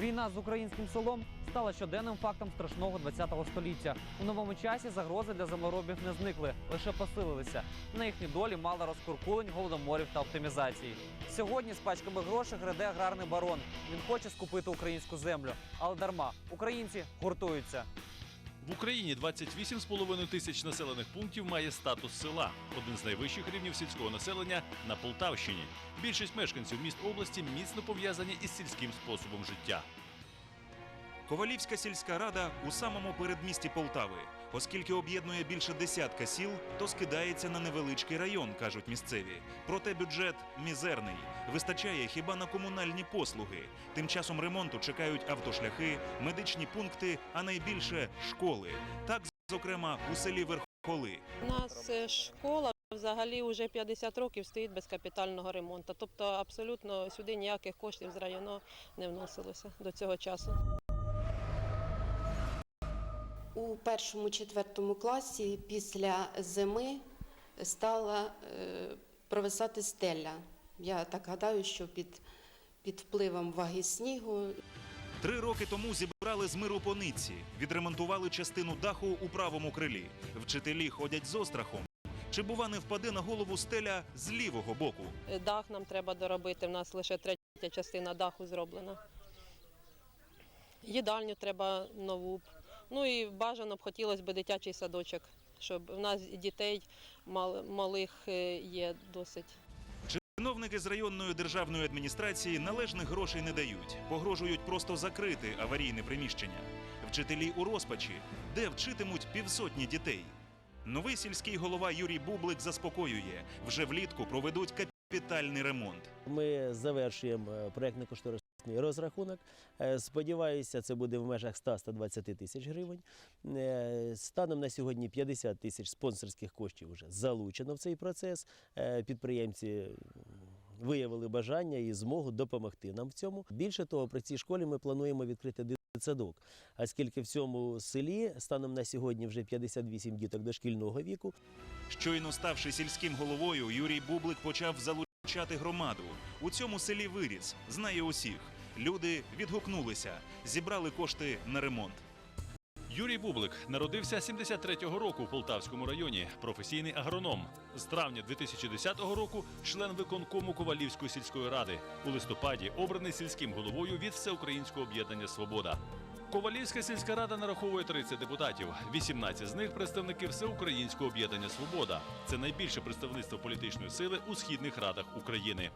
Війна з українським селом стала щоденним фактом страшного ХХ століття. У новому часі загрози для землеробів не зникли, лише посилилися. На їхні долі мало розкуркулень, голодоморів та оптимізації. Сьогодні з пачками грошей граде аграрний барон. Він хоче скупити українську землю, але дарма українці гуртуються. В Україні 28,5 тисяч населених пунктів має статус села, один з найвищих рівнів сільського населення на Полтавщині. Більшість мешканців міст області міцно пов'язані із сільським способом життя. Ковалівська сільська рада у самому передмісті Полтави. Оскільки об'єднує більше десятка сіл, то скидається на невеличкий район, кажуть місцеві. Проте бюджет мізерний. Вистачає хіба на комунальні послуги. Тим часом ремонту чекають автошляхи, медичні пункти, а найбільше школи. Так, зокрема, у селі Верхоли. У нас е, школа взагалі вже 50 років стоїть без капітального ремонту. Тобто абсолютно сюди ніяких коштів з району не вносилося до цього часу. У першому четвертому класі після зими стала е, провисати стеля. Я так гадаю, що під, під впливом ваги снігу Три роки тому зібрали з миру пониці, відремонтували частину даху у правому крилі. Вчителі ходять з острахом. Чи бува не впаде на голову стеля з лівого боку? Дах нам треба доробити. У нас лише третя частина даху зроблена. Їдальню треба нову. Ну і бажано б хотілося б дитячий садочок, щоб у нас дітей малих е, є досить. Чиновники з районної державної адміністрації належних грошей не дають, погрожують просто закрити аварійне приміщення. Вчителі у розпачі, де вчитимуть півсотні дітей. Новий сільський голова Юрій Бублик заспокоює, вже влітку проведуть капітальний ремонт. Ми завершуємо е, проєктно-кошторисний розрахунок. Е, Сподіваюся, це буде в межах 100-120 тисяч гривень. Е, Станом на сьогодні 50 тисяч спонсорських коштів вже залучено в цей процес. Е, Підприємці виявили бажання і змогу допомогти нам в цьому. Більше того, при цій школі ми плануємо відкрити дитсадок. Оскільки в цьому селі станом на сьогодні вже 58 діток дошкільного віку. Щойно ставши сільським головою, Юрій Бублик почав залучати громаду. У цьому селі виріс, знає усіх. Люди відгукнулися, зібрали кошти на ремонт. Юрій Бублик народився 73-го року в Полтавському районі, професійний агроном. З травня 2010 року член виконкому Ковалівської сільської ради. У листопаді обраний сільським головою від Всеукраїнського об'єднання Свобода. Ковалівська сільська рада нараховує 30 депутатів. 18 з них представники Всеукраїнського об'єднання Свобода. Це найбільше представництво політичної сили у східних радах України.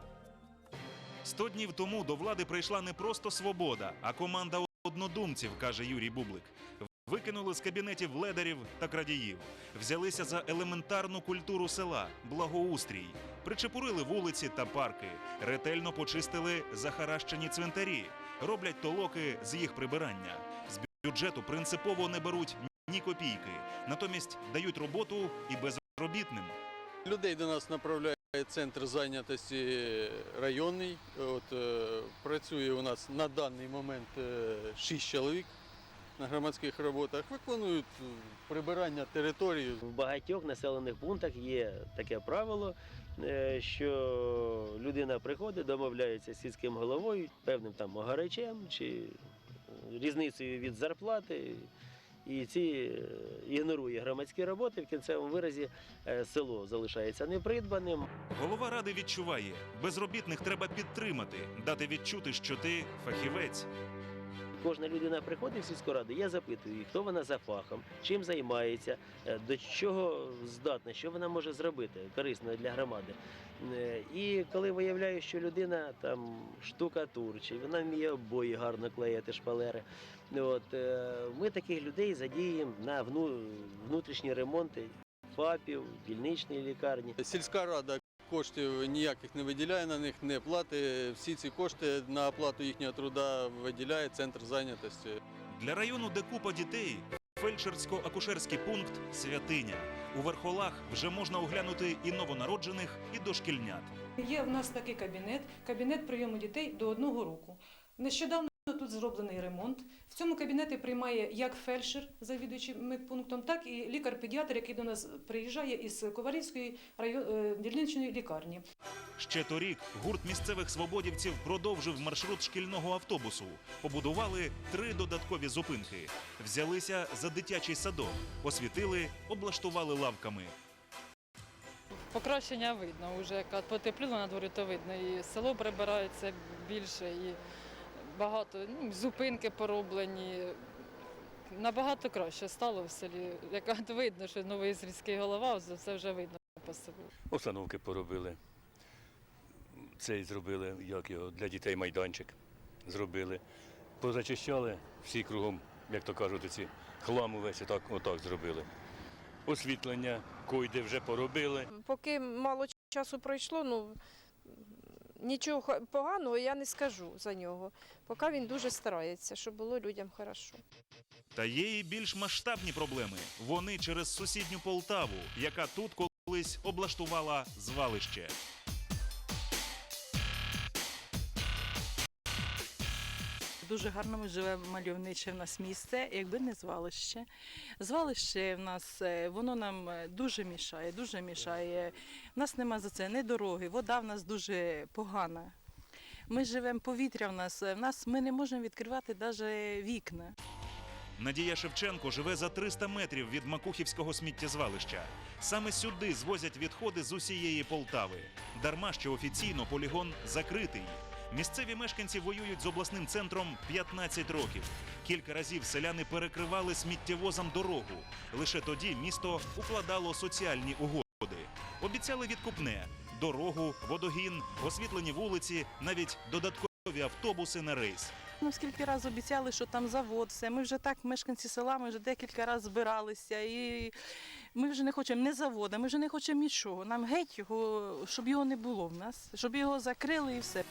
Сто днів тому до влади прийшла не просто свобода, а команда однодумців, каже Юрій Бублик. Викинули з кабінетів ледарів та крадіїв, взялися за елементарну культуру села, благоустрій, причепурили вулиці та парки, ретельно почистили захаращені цвинтарі, роблять толоки з їх прибирання. З бюджету принципово не беруть ні копійки, натомість дають роботу і безробітним. Людей до нас направляє центр зайнятості районний. От, е, працює у нас на даний момент 6 чоловік на громадських роботах. Виконують е, прибирання території. В багатьох населених пунктах є таке правило, е, що людина приходить, домовляється з сільським головою, певним там огарачем чи різницею від зарплати. І ці е, ігнорує громадські роботи. В кінцевому виразі е, село залишається непридбаним. Голова ради відчуває, безробітних треба підтримати, дати відчути, що ти фахівець. Кожна людина приходить в сільську раду, я запитую хто вона за фахом, чим займається, е, до чого здатна, що вона може зробити корисно для громади. Е, І коли виявляю, що людина там штукатур, чи вона вміє обої гарно клеїти шпалери, от, е, ми таких людей задіємо на внутрішні ремонти ФАПів, дільничної лікарні. Сільська рада коштів ніяких не виділяє на них, не платить. Всі ці кошти на оплату їхнього труда виділяє центр зайнятості. Для району, де купа дітей, фельдшерсько-акушерський пункт святиня. У верхолах вже можна оглянути і новонароджених, і дошкільнят. Є в нас такий кабінет, кабінет прийому дітей до одного року. Нещодавно Тут зроблений ремонт. В цьому кабінеті приймає як фельдшер, завідуючий медпунктом, так і лікар-педіатр, який до нас приїжджає із Ковалівської район... е, дільничної лікарні. Ще торік гурт місцевих свободівців продовжив маршрут шкільного автобусу. Побудували три додаткові зупинки. Взялися за дитячий садок, освітили, облаштували лавками. Покращення видно вже, як потепліло на дворі, то видно. І село прибирається більше, і багато ну, зупинки пороблені. Набагато краще стало в селі. Як видно, що новий сільський голова, це вже видно по селу. Установки поробили. Цей зробили, як його, для дітей майданчик зробили. Позачищали всі кругом, як то кажуть, ці хламу весь отак, отак зробили. Освітлення, койди вже поробили. Поки мало часу пройшло, ну нічого поганого я не скажу за нього. Поки він дуже старається, щоб було людям хорошо. Та є і більш масштабні проблеми. Вони через сусідню Полтаву, яка тут колись облаштувала звалище. Дуже гарно ми живемо мальовниче в нас місце, якби не звалище. Звалище в нас е, воно нам е, дуже мішає, дуже мішає. В нас нема за це ні дороги, вода в нас дуже погана. Ми живемо, повітря в нас, е, в нас ми не можемо відкривати навіть вікна. Надія Шевченко живе за 300 метрів від Макухівського сміттєзвалища. Саме сюди звозять відходи з усієї Полтави. Дарма що офіційно полігон закритий. Місцеві мешканці воюють з обласним центром 15 років. Кілька разів селяни перекривали сміттєвозом дорогу. Лише тоді місто укладало соціальні угоди. Обіцяли відкупне дорогу, водогін, освітлені вулиці, навіть додаткові автобуси на рейс. Ну, скільки разів обіцяли, що там завод, все. Ми вже так, мешканці села, ми вже декілька разів збиралися. І ми вже не хочемо не завода, ми вже не хочемо нічого. Нам геть його, щоб його не було в нас, щоб його закрили і все.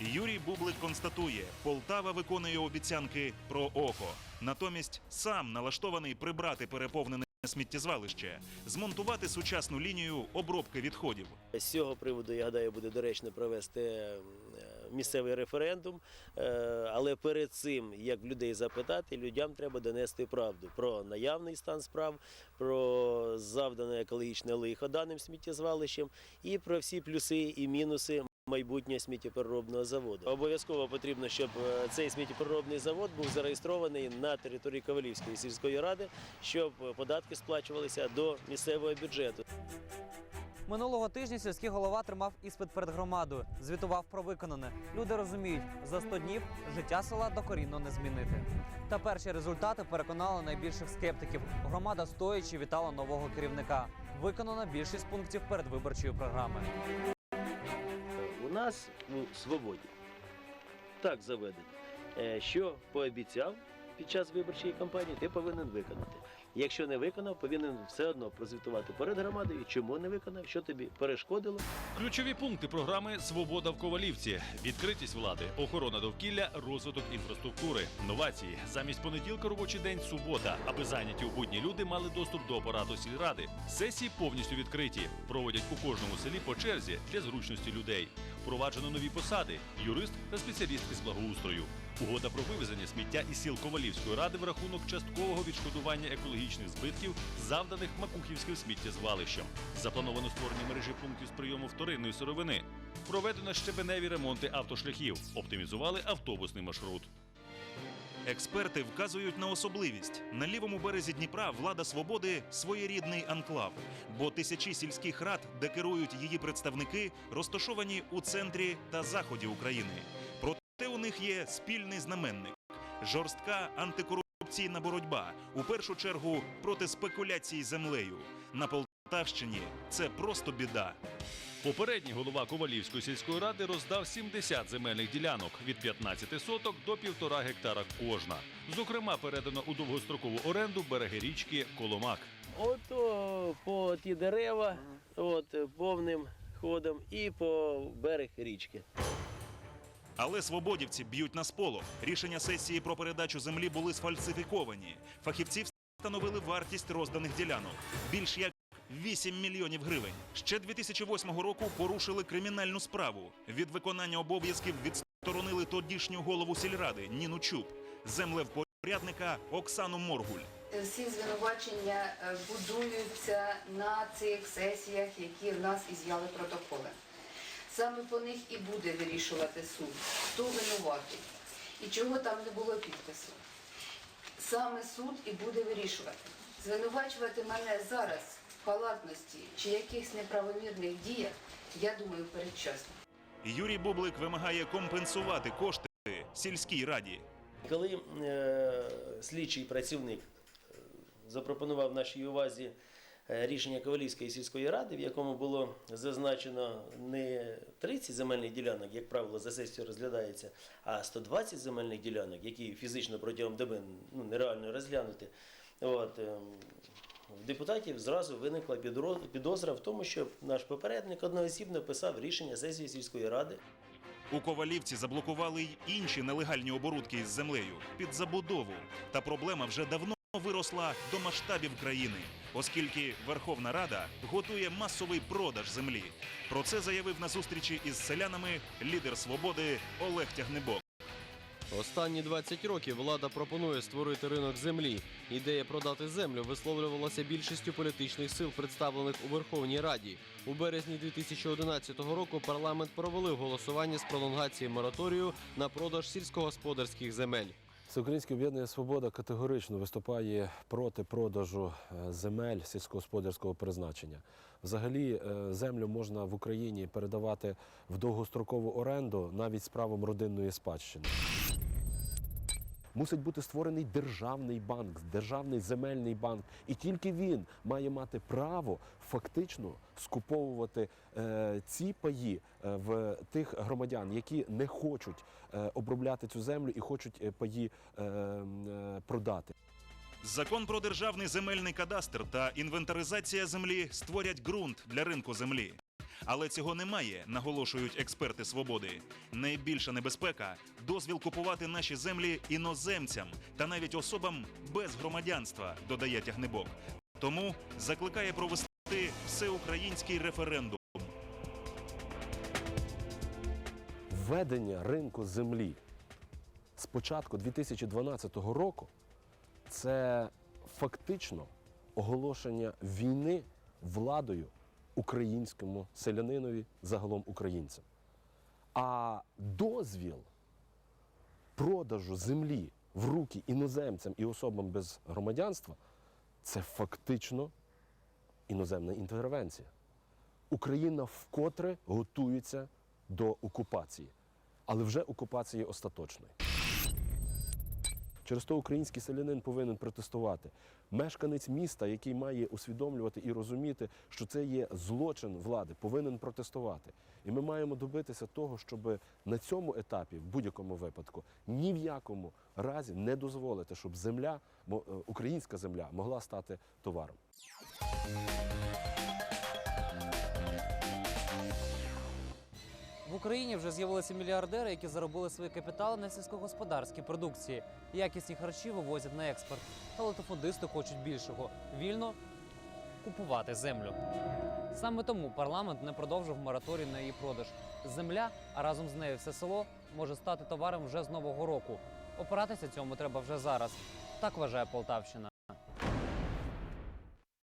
Юрій Бублик констатує, Полтава виконує обіцянки про око. Натомість сам налаштований прибрати переповнене сміттєзвалище, змонтувати сучасну лінію обробки відходів. З цього приводу, я гадаю, буде доречно провести е, місцевий референдум. Е, Але перед цим, як людей запитати, людям треба донести правду про наявний стан справ, про завдане екологічне лихо даним сміттєзвалищем і про всі плюси і мінуси. Майбутнього сміттєпереробного заводу обов'язково потрібно, щоб е, цей сміттєпереробний завод був зареєстрований на території Ковалівської сільської ради, щоб е, податки сплачувалися до місцевого бюджету. Минулого тижня сільський голова тримав іспит перед громадою, звітував про виконане. Люди розуміють, за 100 днів життя села докорінно не змінити. Та перші результати переконали найбільших скептиків. Громада стоячи вітала нового керівника. Виконано більшість пунктів передвиборчої програми. Нас у свободі. Так заведено, е, що пообіцяв під час виборчої кампанії, ти повинен виконати. Якщо не виконав, повинен все одно прозвітувати перед громадою, чому не виконав, що тобі перешкодило. Ключові пункти програми Свобода в Ковалівці, відкритість влади, охорона довкілля, розвиток інфраструктури, новації. Замість понеділка робочий день субота, аби зайняті у будні люди мали доступ до апарату сільради. Сесії повністю відкриті. Проводять у кожному селі по черзі для зручності людей. Впроваджено нові посади: юрист та спеціаліст із благоустрою. Угода про вивезення сміття із сіл Ковалівської ради в рахунок часткового відшкодування екологічних збитків, завданих Макухівським сміттєзвалищем. Заплановано створення мережі пунктів з прийому вторинної сировини. Проведено щебеневі ремонти автошляхів, оптимізували автобусний маршрут. Експерти вказують на особливість на лівому березі Дніпра влада свободи своєрідний анклав, бо тисячі сільських рад, де керують її представники, розташовані у центрі та заході України. Проте у них є спільний знаменник жорстка антикорупційна боротьба, у першу чергу проти спекуляцій землею. На Полтавщині це просто біда. Попередній голова Ковалівської сільської ради роздав 70 земельних ділянок від 15 соток до півтора гектара кожна. Зокрема, передано у довгострокову оренду береги річки Коломак. Ото по ті дерева, от повним ходом, і по берег річки. Але свободівці б'ють на сполох. Рішення сесії про передачу землі були сфальсифіковані. Фахівці встановили вартість розданих ділянок більш як 8 мільйонів гривень. Ще 2008 року порушили кримінальну справу. Від виконання обов'язків від відсторонили тодішню голову сільради Ніну Чуб, землевпорядника Оксану Моргуль. Всі звинувачення е, будуються на цих сесіях, які в нас із'яли протоколи. Саме по них і буде вирішувати суд, хто винуватий і чого там не було підпису. Саме суд і буде вирішувати. Звинувачувати мене зараз в халатності чи якихось неправомірних діях, я думаю, передчасно. Юрій Бублик вимагає компенсувати кошти сільській раді. Коли е, слідчий працівник е, запропонував нашій увазі рішення Ковалівської сільської ради, в якому було зазначено не 30 земельних ділянок, як правило, за сесію розглядається, а 120 земельних ділянок, які фізично протягом доби ну, нереально розглянути. От, е, в депутатів зразу виникла підозра в тому, що наш попередник одноосібно писав рішення сесії сільської ради. У Ковалівці заблокували й інші нелегальні оборудки із землею під забудову. Та проблема вже давно виросла до масштабів країни, оскільки Верховна Рада готує масовий продаж землі. Про це заявив на зустрічі із селянами лідер свободи Олег Тягнебок. Останні 20 років влада пропонує створити ринок землі. Ідея продати землю висловлювалася більшістю політичних сил, представлених у Верховній Раді. У березні 2011 року парламент провалив голосування з пролонгації мораторію на продаж сільськогосподарських земель. Всеукраїнське об'єднання Свобода категорично виступає проти продажу е, земель сільськогосподарського призначення. Взагалі, е, землю можна в Україні передавати в довгострокову оренду навіть з правом родинної спадщини. Мусить бути створений державний банк, державний земельний банк, і тільки він має мати право фактично скуповувати е, ці паї е, в тих громадян, які не хочуть е, обробляти цю землю і хочуть е, паї е, е, продати. Закон про державний земельний кадастр та інвентаризація землі створять ґрунт для ринку землі. Але цього немає, наголошують експерти свободи. Найбільша небезпека дозвіл купувати наші землі іноземцям та навіть особам без громадянства, додає тягнебок. Тому закликає провести всеукраїнський референдум. Введення ринку землі з початку 2012 року це фактично оголошення війни владою українському селянинові, загалом українцям. А дозвіл продажу землі в руки іноземцям і особам без громадянства це фактично іноземна інтервенція. Україна вкотре готується до окупації, але вже окупації остаточної. Через то український селянин повинен протестувати. Мешканець міста, який має усвідомлювати і розуміти, що це є злочин влади, повинен протестувати. І ми маємо добитися того, щоб на цьому етапі, в будь-якому випадку, ні в якому разі не дозволити, щоб земля, е, українська земля, могла стати товаром. В Україні вже з'явилися мільярдери, які заробили свої капітали на сільськогосподарській продукції. Якісні харчі вивозять на експорт. Та латофондисти хочуть більшого вільно купувати землю. Саме тому парламент не продовжив мораторій на її продаж. Земля, а разом з нею все село може стати товаром вже з нового року. Опиратися цьому треба вже зараз. Так вважає Полтавщина.